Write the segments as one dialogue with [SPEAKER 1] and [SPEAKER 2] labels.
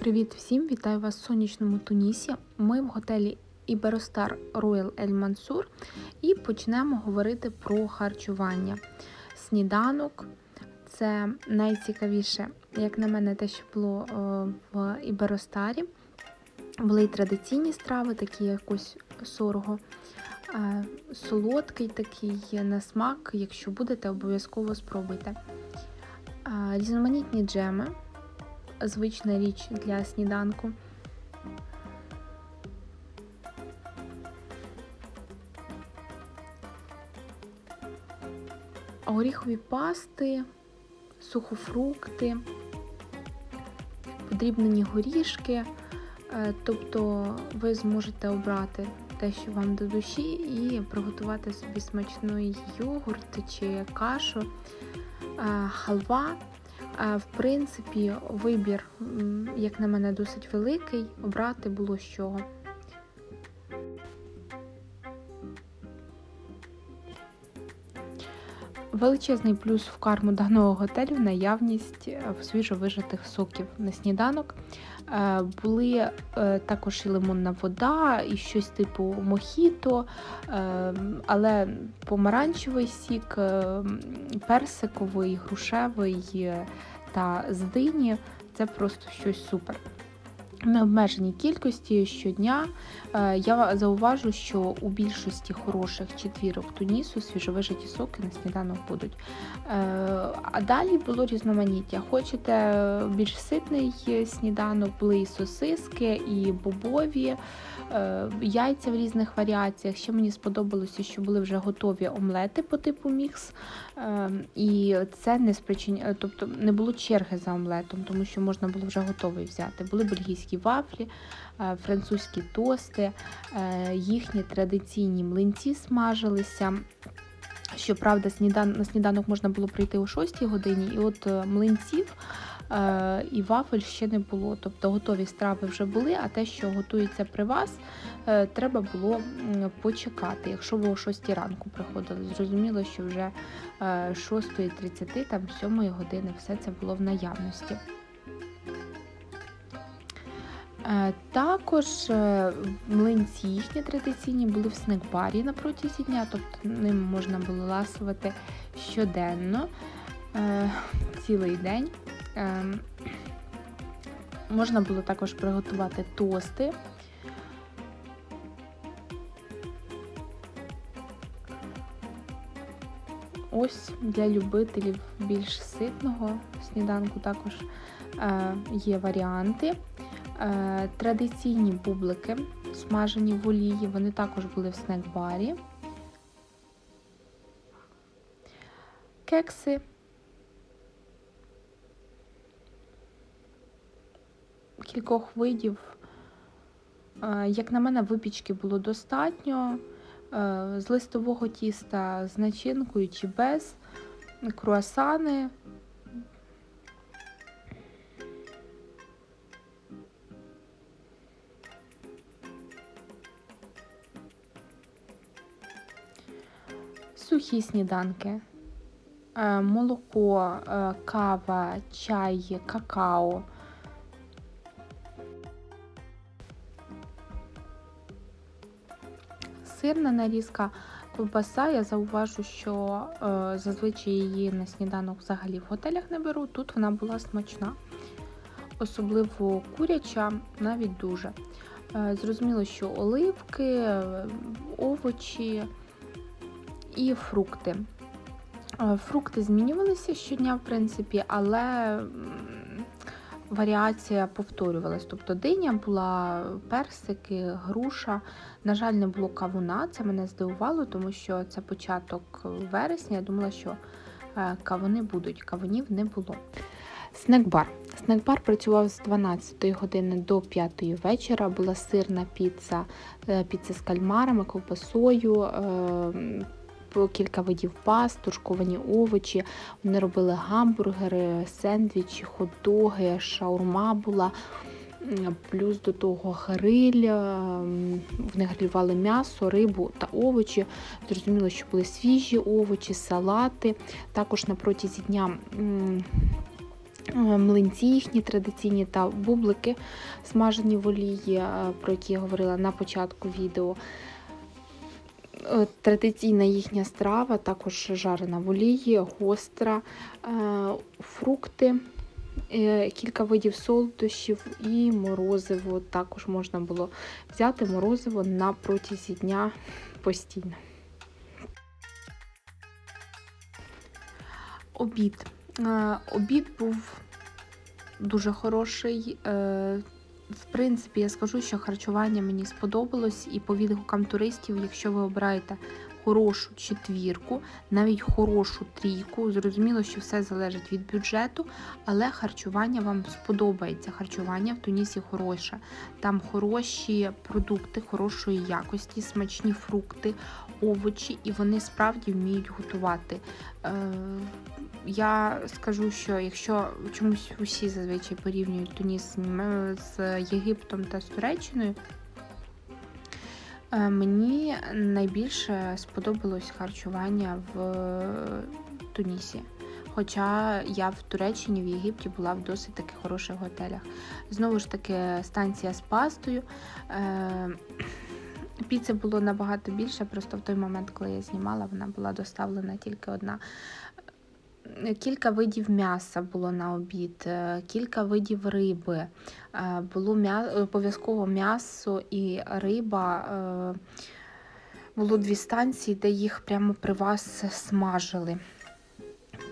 [SPEAKER 1] Привіт всім! Вітаю вас в сонячному Тунісі. Ми в готелі Іберостар Royal El Mansur і почнемо говорити про харчування. Сніданок це найцікавіше, як на мене, те, що було е, в Іберостарі. Були й традиційні страви, такі як ось сорго. Е, Солодкий такий на смак, якщо будете, обов'язково спробуйте. Е, Різноманітні джеми звична річ для сніданку. Горіхові пасти, сухофрукти, подрібнені горішки, Е, тобто ви зможете обрати те, що вам до душі, і приготувати собі смачний йогурт чи кашу, Е, халва. В принципі, вибір, як на мене, досить великий. Обрати було з чого. Величезний плюс в карму даного готелю наявність е, свіжовижатих соків на сніданок. Е, Були е, також і лимонна вода, і щось типу мохіто, але помаранчевий сік, персиковий, грушевий та з дині це просто щось супер. Необмеженій кількості щодня Е, я зауважу, що у більшості хороших четвірок Тунісу свіжовижаті соки на сніданок будуть. Е, А далі було різноманіття. Хочете більш ситний сніданок, були і сосиски, і бобові, е, яйця в різних варіаціях. Ще мені сподобалося, що були вже готові омлети по типу мікс. І це не спричиня... тобто не було черги за омлетом, тому що можна було вже готовий взяти. Були бельгійські вафлі, е, французькі тости, е, їхні традиційні млинці смажилися. Щоправда, на сніданок можна було прийти о 6 годині, і от е, млинців і вафель ще не було. Тобто готові страви вже були, а те, що готується при вас, треба було почекати. Якщо ви о 6 ранку приходили, зрозуміло, що вже е, 6.30, там 7 години все це було в наявності. Е, Також е, млинці їхні традиційні були в снекбарі на протязі дня, тобто ним можна було ласувати щоденно, е, цілий день. Е, Можна було також приготувати тости. Ось для любителів більш ситного сніданку також є варіанти. Е, Традиційні бублики, смажені в олії, вони також були в снек-барі. Кекси. Кількох видів. Е, Як на мене, випічки було достатньо. Е, З листового тіста з начинкою чи без, круасани, Сухі сніданки, Е, молоко, е, кава, чай, какао. Сирна нарізка, ковбаса. Я зауважу, що е, зазвичай її на сніданок взагалі в готелях не беру. Тут вона була смачна, особливо куряча, навіть дуже. Зрозуміло, що оливки, овочі і фрукти. Е, Фрукти змінювалися щодня, в принципі, але варіація повторювалась. Тобто диня була, персики, груша. На жаль, не було кавуна. Це мене здивувало, тому що це початок вересня. Я думала, що е, кавуни будуть. Кавунів не було. Снекбар. Снекбар працював з 12 години до 5 вечора. Була сирна піца, е, піца з кальмарами, ковбасою, е, кілька видів паст, тушковані овочі. Вони робили гамбургери, сендвічі, хот-доги, шаурма була. Плюс до того гриль, ем, вони грилювали м'ясо, рибу та овочі. Зрозуміло, що були свіжі овочі, салати. Також на протязі дня Е, Млинці їхні традиційні та бублики смажені в олії, е, про які я говорила на початку відео. Е, Традиційна їхня страва, також жарена в олії, гостра, е, фрукти, е, кілька видів солодощів і морозиво. Також можна було взяти морозиво на протязі дня постійно. Обід. Обід був дуже хороший. В принципі, я скажу, що харчування мені сподобалось, і по відгукам туристів, якщо ви обираєте хорошу четвірку, навіть хорошу трійку, зрозуміло, що все залежить від бюджету, але харчування вам сподобається. Харчування в Тунісі хороше. Там хороші продукти, хорошої якості, смачні фрукти, овочі, і вони справді вміють готувати. Е, я скажу, що якщо чомусь усі зазвичай порівнюють Туніс з Єгиптом та з Туреччиною, мені найбільше сподобалось харчування в Тунісі. Хоча я в Туреччині, в Єгипті була в досить таки хороших готелях. Знову ж таки, станція з пастою. Е, Піци було набагато більше, просто в той момент, коли я знімала, вона була доставлена тільки одна. Кілька видів м'яса було на обід, е, кілька видів риби. Е, Було обов'язково м'ясо і риба. е, Було дві станції, де їх прямо при вас смажили.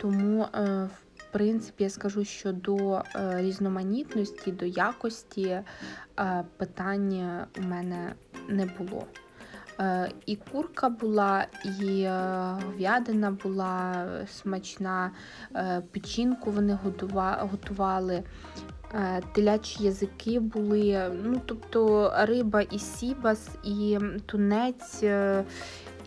[SPEAKER 1] Тому, в принципі, я скажу, що до різноманітності, до якості питань у мене не було. Е, І курка була, і е, говядина була смачна, е, печінку вони готували, телячі язики були. Ну, тобто риба і сібас, і тунець.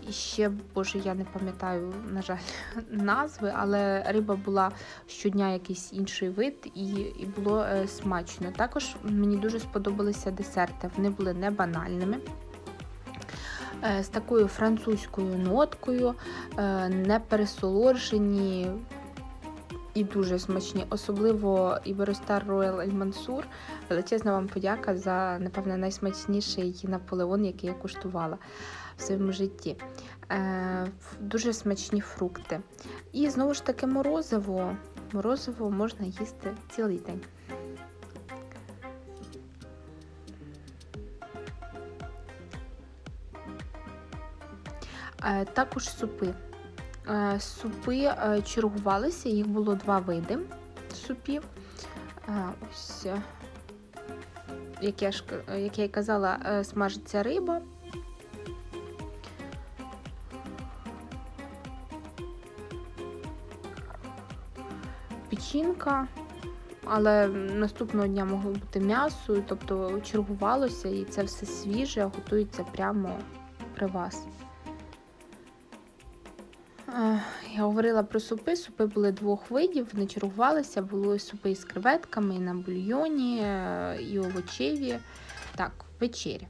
[SPEAKER 1] І ще, боже, я не пам'ятаю, на жаль, назви, але риба була щодня якийсь інший вид, і, і було смачно. Також мені дуже сподобалися десерти. Вони були не банальними. Е, З такою французькою ноткою, е, не пересолоджені і дуже смачні. Особливо Іберостар Роял Ель Мансур. Величезна вам подяка за, напевно, найсмачніший Наполеон, який я куштувала в своєму житті. Е, Дуже смачні фрукти. І знову ж таки морозиво. Морозиво можна їсти цілий день. Також супи. Е, Супи е, чергувалися, їх було два види супів. Е, Ось, е, як я, ж, як я й казала, е, смажиться риба. Печінка, але наступного дня могло бути м'ясо, тобто чергувалося, і це все свіже, готується прямо при вас. Е, Я говорила про супи. Супи були двох видів, вони чергувалися. Були супи із креветками, і на бульйоні, е, і овочеві. Так, вечеря.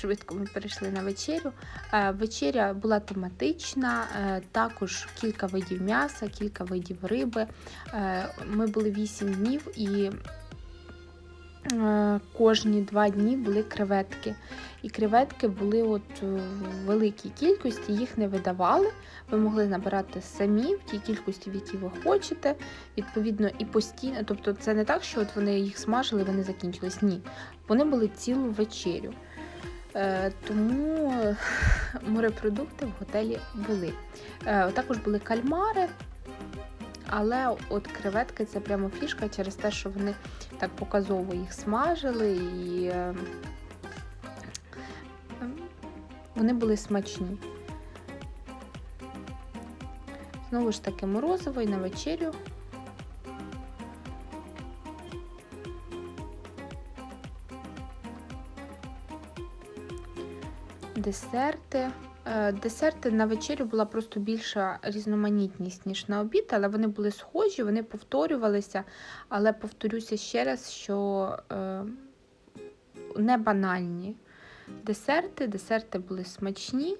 [SPEAKER 1] Швидко ми перейшли на вечерю. Е, Вечеря була тематична, також кілька видів м'яса, кілька видів риби. Ми були 8 днів і кожні два дні були креветки. І креветки були от е, в великій кількості, їх не видавали. Ви могли набирати самі в тій кількості, в якій ви хочете. Відповідно, і постійно. Тобто, це не так, що от вони їх смажили, вони закінчились. Ні. Вони були цілу вечерю. Е, тому е, морепродукти в готелі були. Е, також були кальмари. Але от креветки це прямо фішка через те, що вони так показово їх смажили і е, ем, вони були смачні. Знову ж таки морозиво і на вечерю. Десерти. Е, Десерти на вечерю була просто більша різноманітність, ніж на обід, але вони були схожі, вони повторювалися. Але повторюся ще раз, що е, не банальні десерти. Десерти були смачні.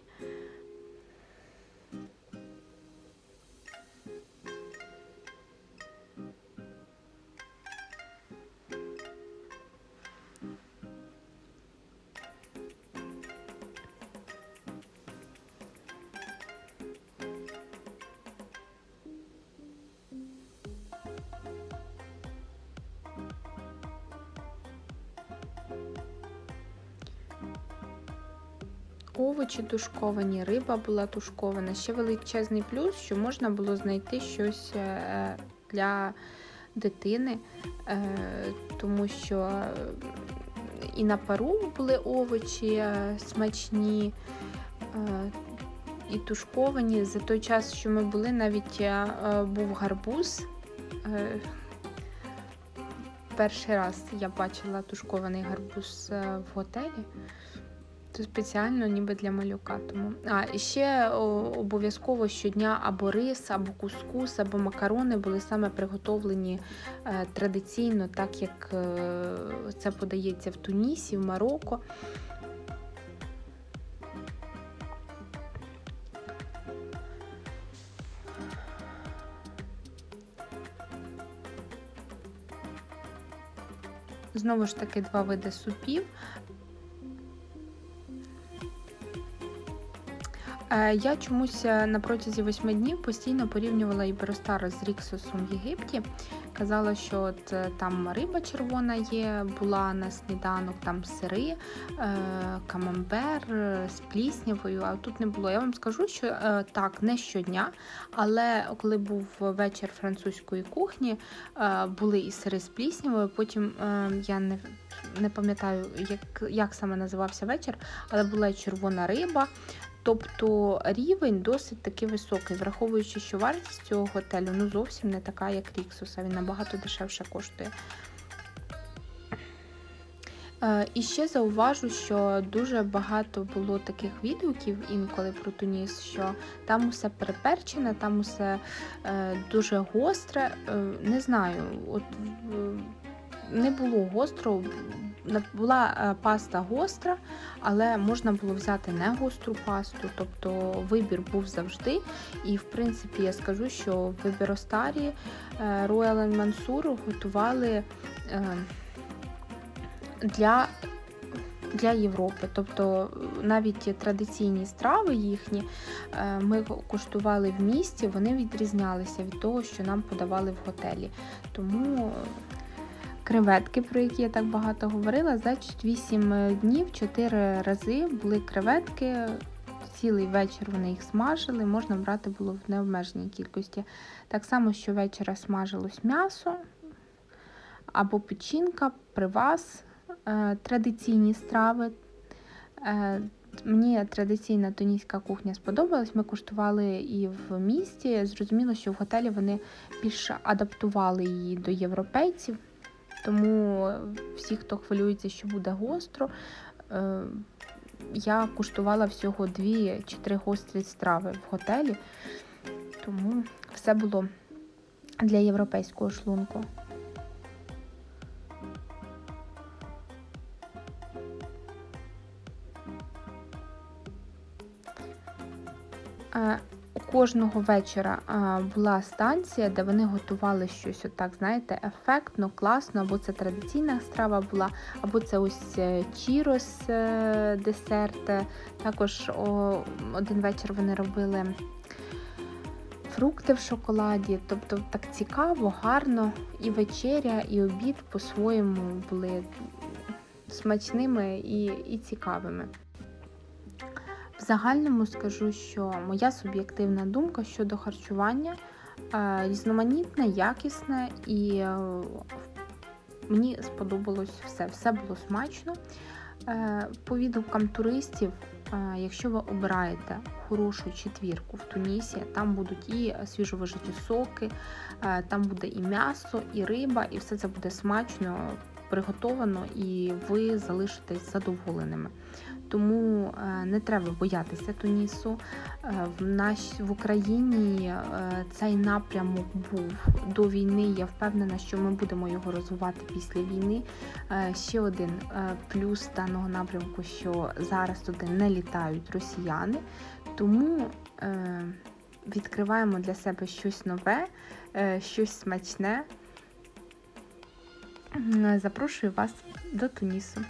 [SPEAKER 1] Овочі тушковані, риба була тушкована. Ще величезний плюс, що можна було знайти щось е, для дитини, е, тому що е, і на пару були овочі смачні. І тушковані. За той час, що ми були, навіть е, був гарбуз. Е, Перший раз я бачила тушкований гарбуз в готелі. То спеціально ніби для малюка. Тому. А, ще обов'язково щодня або рис, або кускус, або макарони були саме приготовлені е, традиційно, так як е, це подається в Тунісі, в Марокко. Знову ж таки, два види супів. Я чомусь е, на протязі восьми днів постійно порівнювала Іберостар з Ріксосом в Єгипті. Казала, що от е, там риба червона є, була на сніданок, там сири, е, камамбер е, з пліснявою, а тут не було. Я вам скажу, що е, так, не щодня, але коли був вечір французької кухні, е, були і сири з пліснявою. Потім е, я не, не пам'ятаю, як, як саме називався вечір, але була червона риба. Тобто рівень досить таки високий, враховуючи, що вартість цього готелю ну зовсім не така, як Ріксуса, він набагато дешевше коштує. Е, І ще зауважу, що дуже багато було таких відгуків інколи про Туніс, що там усе переперчене, там усе е, дуже гостре. Е, не знаю, от не було гостро. Була е, паста гостра, але можна було взяти не гостру пасту, тобто вибір був завжди. І в принципі я скажу, що в Іберостарі е, Royal Мансур готували е, для, для Європи. Тобто навіть традиційні страви їхні ми куштували в місті, вони відрізнялися від того, що нам подавали в готелі. Тому креветки, про які я так багато говорила, за 8 днів 4 рази були креветки. Цілий вечір вони їх смажили, можна брати було в необмеженій кількості. Так само, що вечора смажилось м'ясо або печінка, привас, е, традиційні страви. Е, Мені традиційна туніська кухня сподобалась. Ми куштували і в місті. Зрозуміло, що в готелі вони більше адаптували її до європейців. Тому всі, хто хвилюється, що буде гостро, е, я куштувала всього дві чи три гострі страви в готелі, тому все було для європейського шлунку. Кожного вечора була станція, де вони готували щось отак, знаєте, ефектно, класно, або це традиційна страва була, або це ось е, чірос е, десерт. Також один вечір вони робили фрукти в шоколаді. Тобто так цікаво, гарно. І вечеря, і обід по-своєму були смачними і, і цікавими. В загальному скажу, що моя суб'єктивна думка щодо харчування е, різноманітне, якісне і е, мені сподобалось все. Все було смачно. Е, По відгукам туристів, якщо ви обираєте хорошу четвірку в Тунісі, там будуть і свіжовижиті соки, там буде і м'ясо, і риба, і все це буде смачно приготовано, і ви залишитесь задоволеними. Тому е, не треба боятися Тунісу. Е, В наш в Україні е, цей напрямок був до війни. Я впевнена, що ми будемо його розвивати після війни. Ще один плюс даного напрямку, що зараз туди не літають росіяни, тому відкриваємо для себе щось нове, щось смачне. Запрошую вас до Тунісу.